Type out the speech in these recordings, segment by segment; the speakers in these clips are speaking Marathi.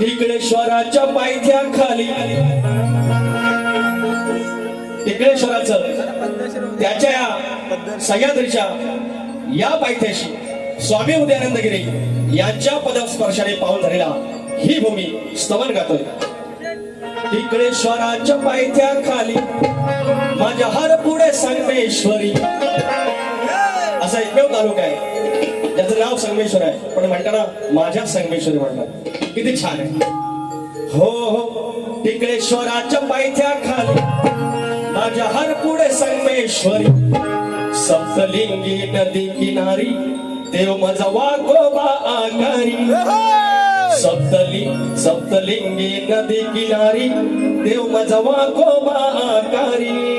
टिकळेश्वराच्या पायथ्या खाली. टिकळेश्वराचं त्याच्या या सह्याद्रीच्या या पायथ्याशी स्वामी उदयानंदगिरी यांच्या पदस्पर्शाने पाहून झालेला ही भूमी स्तवन गातोय. टिकळेश्वराच्या पायथ्या खाली माझ्या हर पुढे संगमेश्वरी. असा एकमेव तालुका आहे. ज्याचं नाव संगमेश्वर आहे. पण म्हणताना माझ्या संगमेश्वरी म्हणतात. किती छान आहे. हो हो. टिकळेश्वराच्या पायथ्या खाली माझ्या हर पुढे संगमेश्वरी. सप्तलिंगी नदी किनारी देव माझा वाघोबा आकारी सप्तली सप्तलिंगी नदी किनारी देव माझा वाघोबा आकारी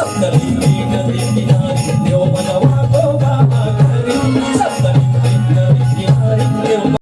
something.